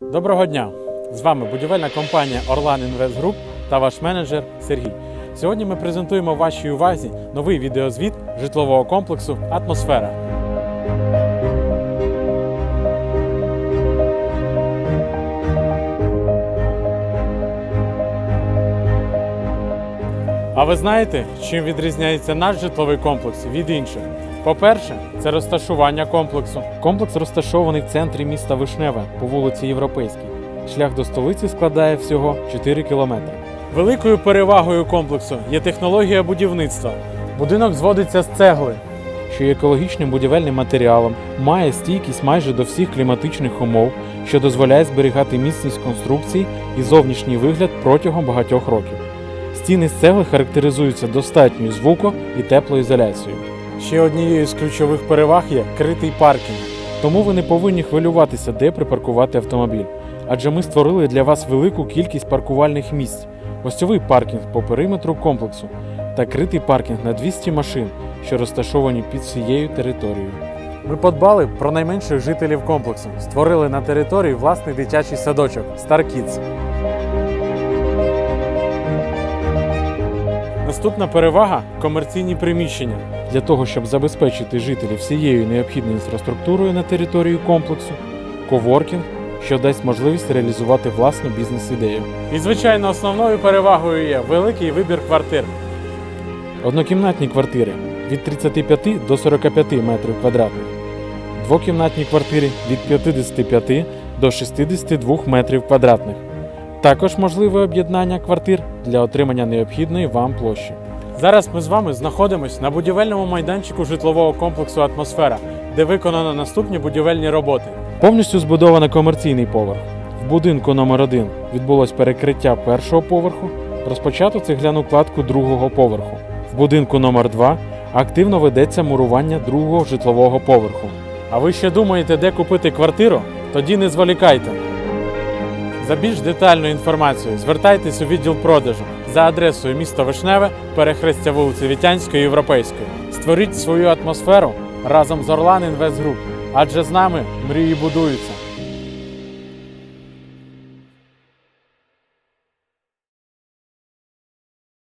Доброго дня! З вами будівельна компанія Orlan Invest Group та ваш менеджер Сергій. Сьогодні ми презентуємо вашій увазі новий відеозвіт житлового комплексу Атмосфера. А ви знаєте, чим відрізняється наш житловий комплекс від інших? По-перше, це розташування комплексу. Комплекс розташований в центрі міста Вишневе по вулиці Європейській. Шлях до столиці складає всього 4 кілометри. Великою перевагою комплексу є технологія будівництва. Будинок зводиться з цегли, що є екологічним будівельним матеріалом, має стійкість майже до всіх кліматичних умов, що дозволяє зберігати міцність конструкцій і зовнішній вигляд протягом багатьох років. Стіни з цегли характеризуються достатньою звуко- і теплоізоляцією. Ще однією з ключових переваг є критий паркінг. Тому ви не повинні хвилюватися, де припаркувати автомобіль. Адже ми створили для вас велику кількість паркувальних місць, гостьовий паркінг по периметру комплексу та критий паркінг на 200 машин, що розташовані під всією територією. Ми подбали про найменших жителів комплексу, створили на території власний дитячий садочок Star Kids. Наступна перевага комерційні приміщення. Для того, щоб забезпечити жителів всією необхідною інфраструктурою на території комплексу, коворкінг, що дасть можливість реалізувати власну бізнес-ідею. І, звичайно, основною перевагою є великий вибір квартир. Однокімнатні квартири від 35 до 45 метрів квадратних, двокімнатні квартири від 55 до 62 метрів квадратних. Також можливе об'єднання квартир для отримання необхідної вам площі. Зараз ми з вами знаходимося на будівельному майданчику житлового комплексу Атмосфера, де виконано наступні будівельні роботи. Повністю збудовано комерційний поверх. В будинку номер 1 відбулось перекриття першого поверху, розпочато цегляну кладку другого поверху. В будинку номер 2 активно ведеться мурування другого житлового поверху. А ви ще думаєте, де купити квартиру? Тоді не зволікайте. За більш детальною інформацією звертайтесь у відділ продажу за адресою місто Вишневе, перехрестя вулиці Вітянської Європейської. Створіть свою атмосферу разом з Орлан Інвест Груп, адже з нами мрії будуються.